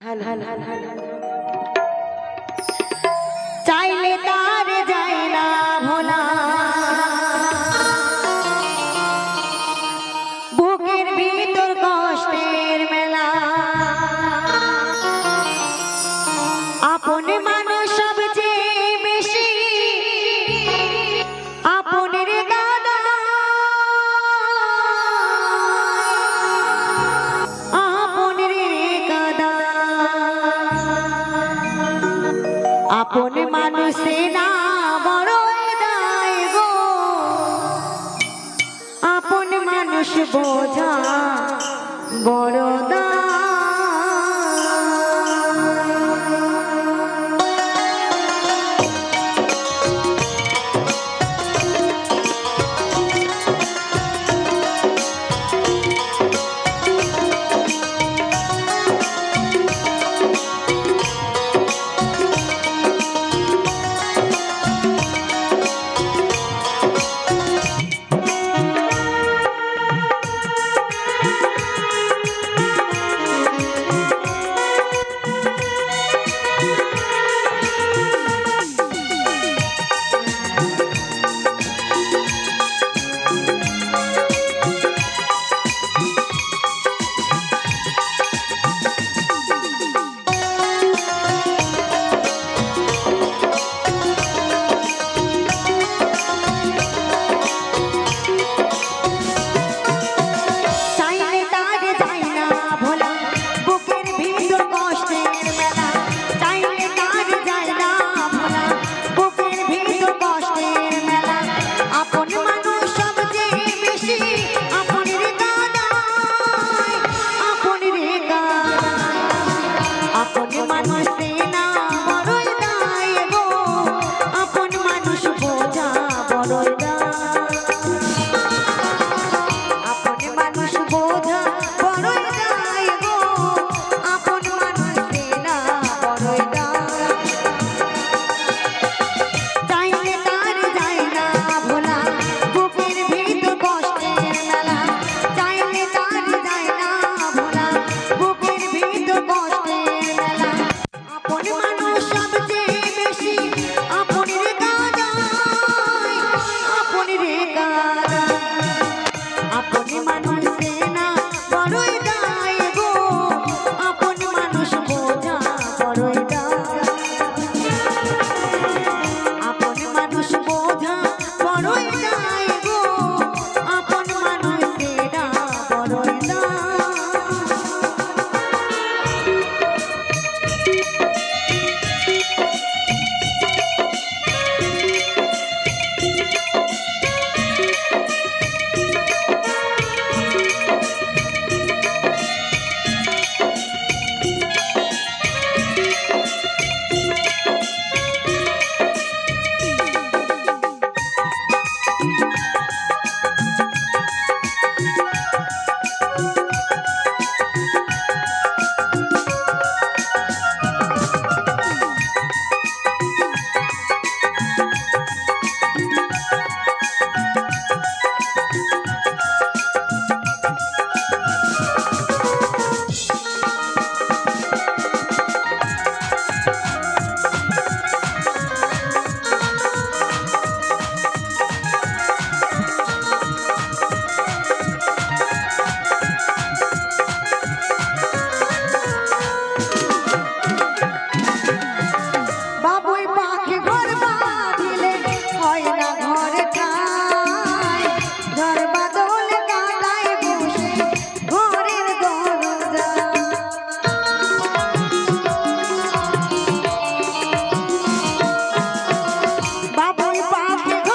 哈！哈！哈！哈！哈！আপন মানুষে না বড় গো। আপন মানুষ বোঝা বড় Pablo.